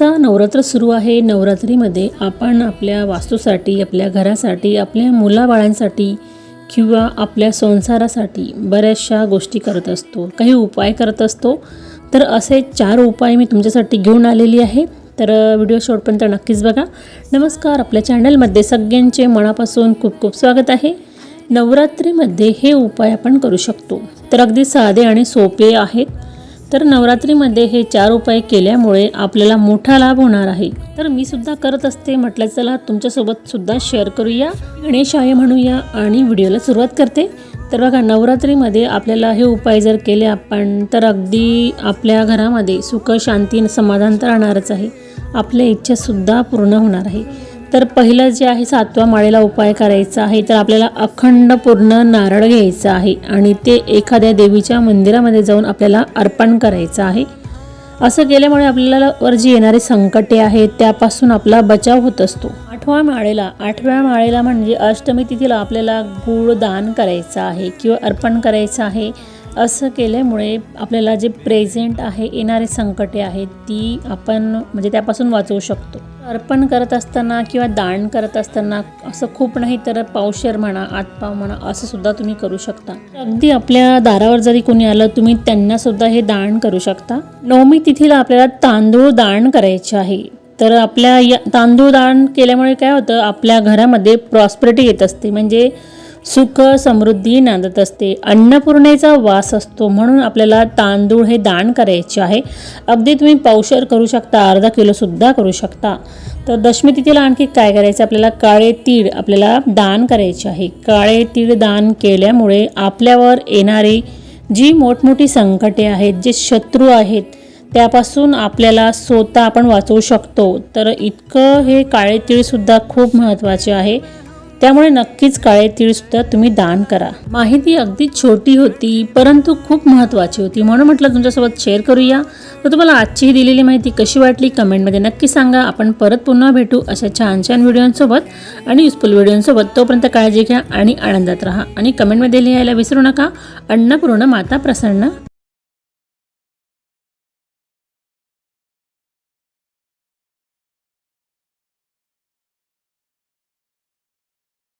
आता नवरात्र सुरू आहे. नवरात्रीमध्ये आपण आपल्या वास्तूसाठी आपल्या घरासाठी आपल्या मुलाबाळांसाठी किंवा आपल्या संसारासाठी बऱ्याचशा गोष्टी करत असतो. काही उपाय करत असतो. तर असे चार उपाय मी तुमच्यासाठी घेऊन आलेली आहे. तर व्हिडिओ शेवटपर्यंत नक्कीच बघा. नमस्कार. आपल्या चॅनलमध्ये सगळ्यांचे मनापासून खूप खूप स्वागत आहे. नवरात्रीमध्ये हे उपाय आपण करू शकतो. तर अगदी साधे आणि सोपे आहेत. तर नवरात्रीमध्ये हे चार उपाय केल्यामुळे आपल्याला मोठा लाभ होणार आहे. तर मी सुद्धा करत असते म्हटलं चला तुमच्यासोबत सुद्धा शेअर करूया. गणेशाय म्हणूया आणि व्हिडिओला सुरुवात करते. तर बघा नवरात्रीमध्ये आपल्याला हे उपाय जर केले आपण तर अगदी आपल्या घरामध्ये सुख शांती समाधान तर राहणारच आहे. आपल्या इच्छासुद्धा पूर्ण होणार आहे. तर पहिलं जे आहे सातव्या माळेला उपाय करायचा आहे तर आपल्याला अखंड पूर्ण नारळ घ्यायचं आहे आणि ते एखाद्या देवीच्या मंदिरामध्ये जाऊन आपल्याला अर्पण करायचं आहे. असं केल्यामुळे आपल्याला वर जी येणारी संकटे आहेत त्यापासून आपला बचाव होत असतो. आठव्या माळेला आठव्या माळेला म्हणजे अष्टमी तिथीला आपल्याला गूळ दान करायचं आहे किंवा अर्पण करायचं आहे. असं केल्यामुळे आपल्याला जे प्रेझेंट आहे येणारे संकटे आहेत ती आपण म्हणजे त्यापासून वाचवू शकतो. अर्पण करत असताना किंवा दान करत असताना असं खूप नाही तर पावशेर म्हणा आतपाव म्हणा असं सुद्धा तुम्ही करू शकता. अगदी आपल्या दारावर जरी कोणी आलं तुम्ही त्यांना सुद्धा हे दान करू शकता. नवमी तिथीला आपल्याला तांदूळ दान करायचे आहे. तर आपल्या या तांदूळ दान केल्यामुळे काय होतं आपल्या घरामध्ये प्रॉस्पेरिटी येत असते. म्हणजे सुख समृद्धी नांदत असते. अन्नपूर्णेचा वास असतो म्हणून आपल्याला तांदूळ हे दान करायचे आहे. अगदी तुम्ही पावशर करू शकता अर्धा किलोसुद्धा करू शकता. तर दशमी तिथीला आणखी काय करायचं? आपल्याला काळे तीळ आपल्याला दान करायचे आहे. काळे तीळ दान केल्यामुळे आपल्यावर येणारी जी मोठमोठी संकटे आहेत जे शत्रू आहेत त्यापासून आपल्याला स्वतः आपण वाचवू शकतो. तर इतकं हे काळे तीळसुद्धा खूप महत्त्वाचे आहे. त्यामुळे नक्कीच काळे तीळसुद्धा तुम्ही दान करा. माहिती अगदी छोटी होती परंतु खूप महत्त्वाची होती. म्हणून म्हटलं तुमच्यासोबत शेअर करूया. तर तुम्हाला आजची ही दिलेली माहिती कशी वाटली कमेंटमध्ये नक्की सांगा. आपण परत पुन्हा भेटू अशा छान छान व्हिडिओंसोबत आणि युजफुल व्हिडिओंसोबत. तोपर्यंत काळजी घ्या आणि आनंदात राहा. आणि कमेंटमध्ये लिहायला विसरू नका. अन्नपूर्ण माता प्रसन्न.